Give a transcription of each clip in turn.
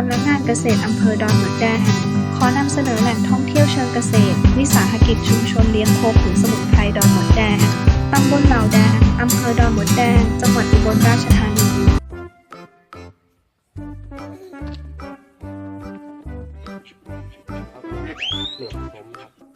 สำนักงานเกษตรอำเภอดอนหมดแดงขอนำเสนอแหล่งท่องเที่ยวเชิงเกษตร วิสาหกิจชุมชนเลี้ยงโคขุนสมุนไพรดอนหมดแดงตำบลเหล่าแดงอำเภอดอนหมดแดงจังหวัดอุบลราชธานีเหลือผมครับ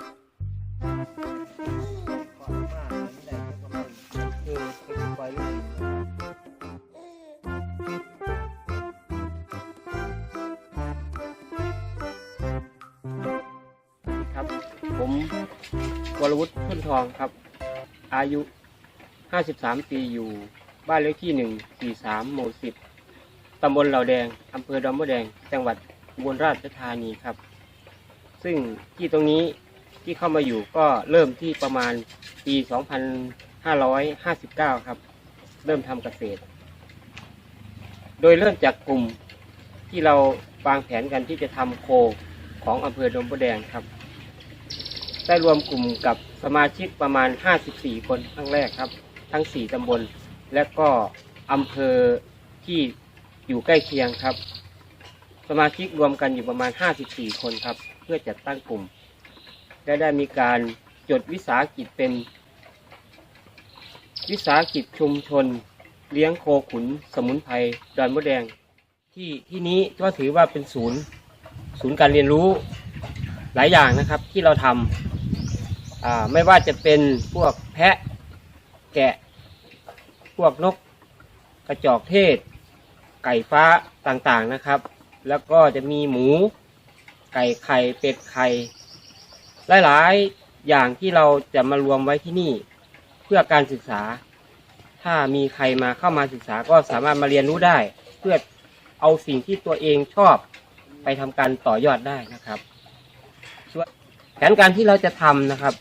ผมวรวุฒิพ้นทองครับ อายุ 53 ปีอยู่บ้านเลขที่ 143 หมู่ 10 ตำบลเหล่าแดง อำเภอดอนมะแดง จังหวัดอุบลราชธานีครับ ซึ่งที่ตรงนี้ที่เข้ามาอยู่ก็เริ่มที่ประมาณปี 2559 ครับ เริ่มทำเกษตร โดยเริ่มจากกลุ่มที่เราวางแผนกันที่จะทำโคของอำเภอดงบัวแดงครับ ได้รวมกลุ่มกับสมาชิกประมาณ 54 คนครั้งแรกครับ ทั้ง 4 ตำบล และก็อำเภอที่อยู่ใกล้เคียงครับ สมาชิกรวมกันอยู่ประมาณ 54 คนครับ เพื่อจัดตั้งกลุ่มและได้มีการจดวิสาหกิจเป็น วิสาหกิจชุมชน เลี้ยงโคขุน สมุนไพรดอนมดแดง ที่ที่นี้ก็ถือว่าเป็นศูนย์ ศูนย์การเรียนรู้หลายอย่างนะครับที่เราทำอ่า ไม่ว่าจะเป็นพวกแพะแกะ พวกนกกระจอกเทศ ไก่ฟ้าต่างๆนะครับ แล้วก็จะมีหมู ไก่ไข่เป็ดไข่หลายๆอย่างที่เราจะมารวมไว้ที่นี่เพื่อการศึกษา ถ้ามีใครมาเข้ามาศึกษาก็สามารถมาเรียนรู้ได้ เพื่อเอาสิ่งที่ตัวเองชอบไปทำการต่อยอดได้นะครับส่วนแผนการที่เราจะทำนะครับ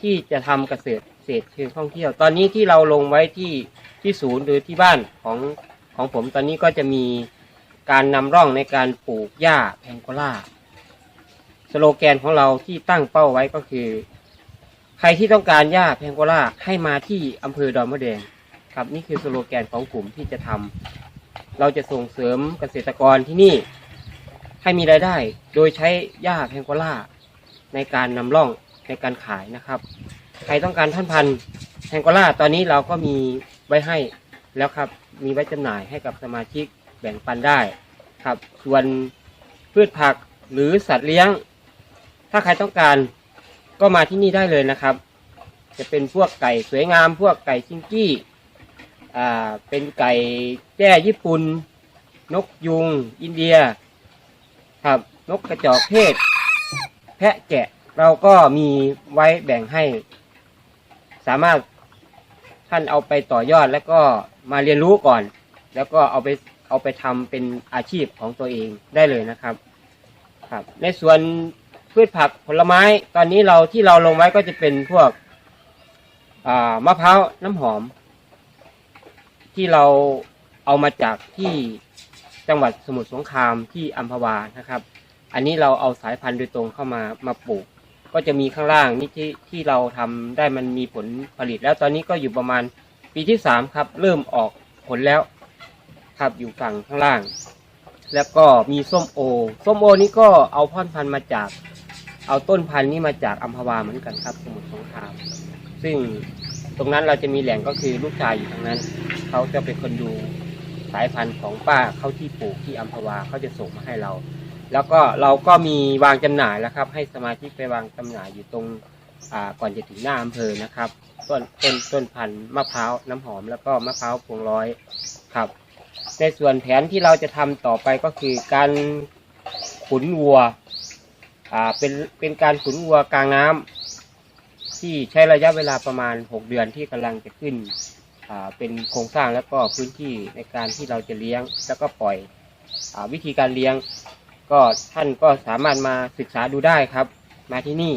ที่จะทำเกษตรเศษเชิงท่องเที่ยว ตอนนี้ที่เราลงไว้ที่ที่ศูนย์หรือที่บ้านของของผมตอนนี้ก็จะมีการนำร่องในการปลูกหญ้าแพงโกล่าสโลแกนของเราที่ตั้งเป้าไว้ก็คือ ใครที่ต้องการหญ้าแพงโกล่าให้มาที่อำเภอดอนมะแดงครับนี่คือสโลแกนของกลุ่มที่จะทำเราจะส่งเสริมเกษตรกรที่นี่ ให้มีรายได้ โดยใช้หญ้าแพงโกล่า ในการนำร่องในการขายนะครับ ใครต้องการท่อนพันธุ์แพงโกล่าตอนนี้เราก็มีไว้ให้แล้วครับ มีไว้จำหน่ายให้กับสมาชิกแบ่งปันได้ครับ ส่วนพืชผักหรือสัตว์เลี้ยง ถ้าใครต้องการก็มาที่นี่ได้เลยนะครับ จะเป็นพวกไก่สวยงาม พวกไก่ชิงกี้อ่าเป็นไก่แจ้ญี่ปุ่น นกยุง อินเดีย ครับ นกกระจอกเทศ แพะแกะเราก็มีไว้แบ่งให้ สามารถท่านเอาไปต่อยอดแล้วก็มาเรียนรู้ก่อน แล้วก็เอาไปเอาไปทำเป็นอาชีพของตัวเองได้เลยนะครับ ครับ ในส่วนพืชผักผลไม้ตอนนี้เราที่เราลงไว้ก็จะเป็นพวกมะพร้าวน้ำหอม ที่เราเอามาจากที่จังหวัดสมุทรสงครามที่อัมพวานะครับ อันนี้เราเอาสายพันธุ์โดยตรงเข้ามามาปลูก ก็จะมีข้างล่างนี่ที่ที่เราทำได้มันมีผลผลิต แล้วตอนนี้ก็อยู่ประมาณปีที่สามครับ เริ่มออกผลแล้วครับอยู่ฝั่งข้างล่าง แล้วก็มีส้มโอ ส้มโอนี่ก็เอาพ่อนพันธุ์มาจาก เอาต้นพันธุ์นี่มาจากอัมพวาเหมือนกันครับ สมุทรสงคราม ซึ่งตรงนั้นเราจะมีแหล่งก็คือลูกชายอยู่ทางนั้น เขาจะเป็นคนดูสายพันธุ์ของป้าเขาที่ปลูกที่อัมพวาเขาจะส่งมาให้เรา แล้วก็เราก็มีวางจำหน่ายแล้วครับ ให้สมาชิกไปวางจำหน่ายอยู่ตรงก่อนจะถึงหน้าอำเภอนะครับ ต้นต้นต้นพันธุ์มะพร้าวน้ำหอมแล้วก็มะพร้าวพวงร้อยครับ ในส่วนแผนที่เราจะทำต่อไปก็คือการขุนวัวเป็นเป็นการขุนวัวกลางน้ำที่ใช้ระยะเวลาประมาณ 6 เดือนที่กำลังจะขึ้นเป็นโครงสร้างแล้วก็พื้นที่ในการที่เราจะเลี้ยง แล้วก็ปล่อยอวิธีการเลี้ยง ก็ท่านก็สามารถมาศึกษาดูได้ครับ มาที่นี่